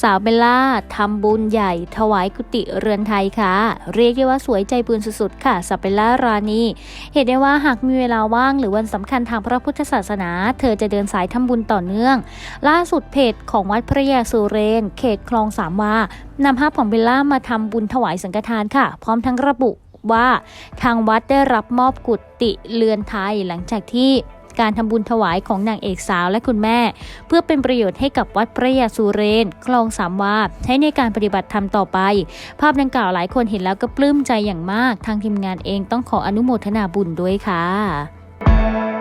สาวเบลล่าทำบุญใหญ่ ถวายกุฏิเรือนไทยค่ะ เรียกได้ว่าสวยใจปืนสุดๆค่ะสาวเบลล่ารานีเห็นได้ว่าหากมีเวลาว่างหรือวันสำคัญทางพระพุทธศาสนา เธอจะเดินสายทำบุญต่อเนื่อง ล่าสุดเพจของวัดพระยาสุเรน เขตคลองสามวานำภาพของเบลล่ามาทำบุญถวายสังฆทานค่ะ พร้อมทั้งระบุว่าทางวัดได้รับมอบกุฏิเรือนไทยหลังจากที่ การทำบุญถวายของนางเอกสาวและคุณแม่ เพื่อเป็นประโยชน์ให้กับวัดพระยาสุเรนคลองสามวาใช้ในการปฏิบัติธรรมต่อไป ภาพดังกล่าวหลายคนเห็นแล้วก็ปลื้มใจอย่างมาก ทางทีมงานเองต้องขออนุโมทนาบุญด้วยค่ะ